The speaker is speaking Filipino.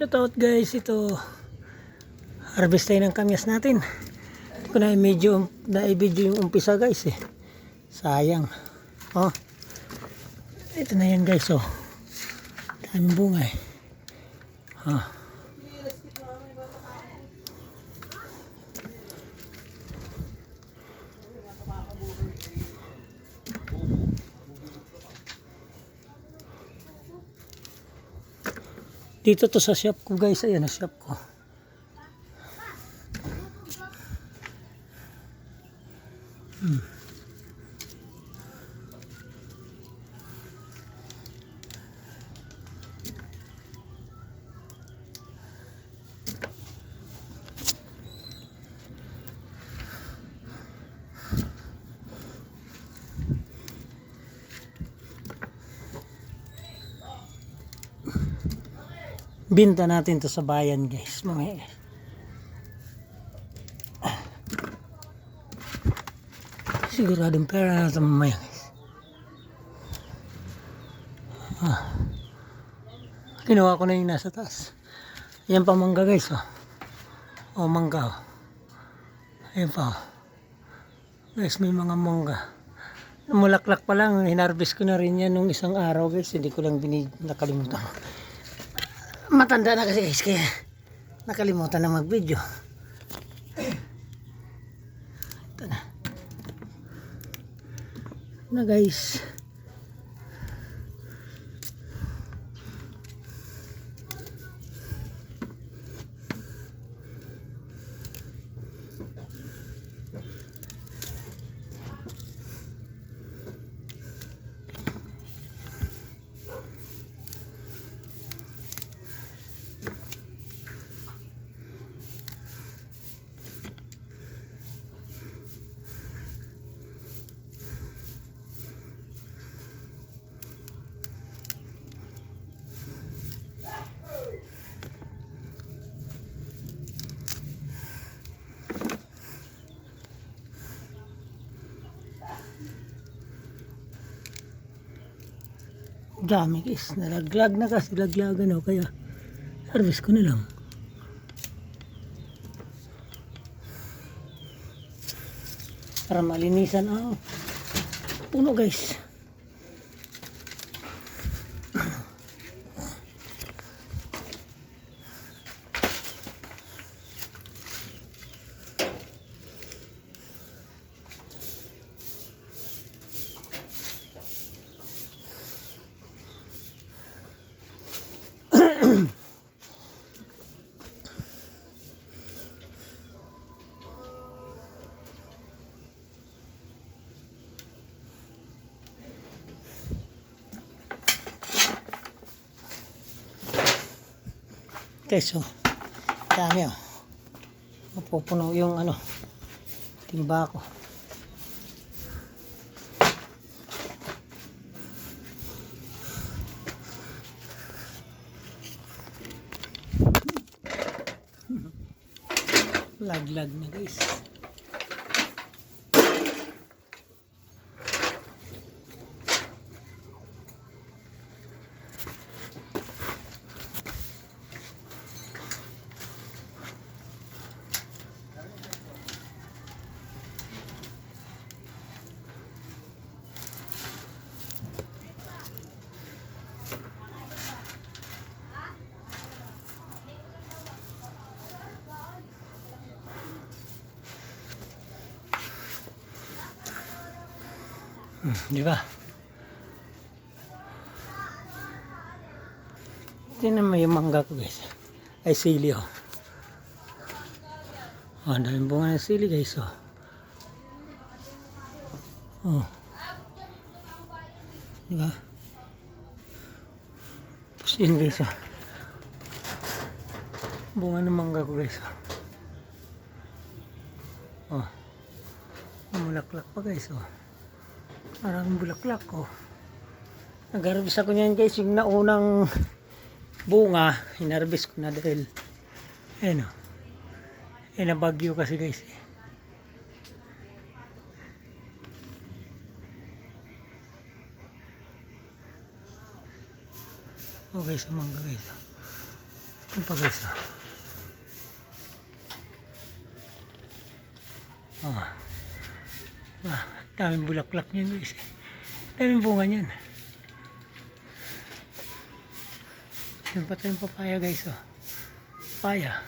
Shout out guys, ito harvest tayo ng kamyas natin. Hindi ko na medyo na video yung umpisa guys eh. Sayang. Oh. Ito na yan guys oh. Daming bunga eh. Oh. Dito to sa shop ko guys, ayan ang shop ko. Binta natin to sa bayan guys. Mga Siguradong pera na ito mamaya guys. Ah. Kinuha ko na yung nasa taas. Yan pa mangga guys oh. Oh mangga oh. Ayan pa oh. Guys may mga mangga. Mulaklak pa lang. Hinarvest ko na rin yan nung isang araw guys. Hindi ko lang nakalimutan. Matanda na kasi guys kaya nakalimutan na mag video. Ito na. Na guys. Dami guys. Nalaglag na kasi laglagan oh. Kaya harvest ko na lang. Para malinisan ang puno guys. Guys, oh. Dami, oh. Mapupuno yung ano, timba ko. Laglag na guys. Di ba? Tingnan mo yung mangga ko guys. Ay sili oh. Oh, ang daming bunga ng sili guys oh. Oh. Di ba? Tapos yun guys oh. Bunga ng mangga ko guys oh. Oh. Mulaklak pa guys oh. Maraming bulaklak ko. Oh. Nag-harvest ako niyan guys, yung naunang bunga, hinarvest ko na dahil ayun o. Eh nabagyo kasi guys eh. Oh ang mangga guys. Yan pa guys oh. Oh. Ah, daming bulaklak niyan guys. Daming bunga niyan. Yan pa tayong papaya guys oh. Papaya.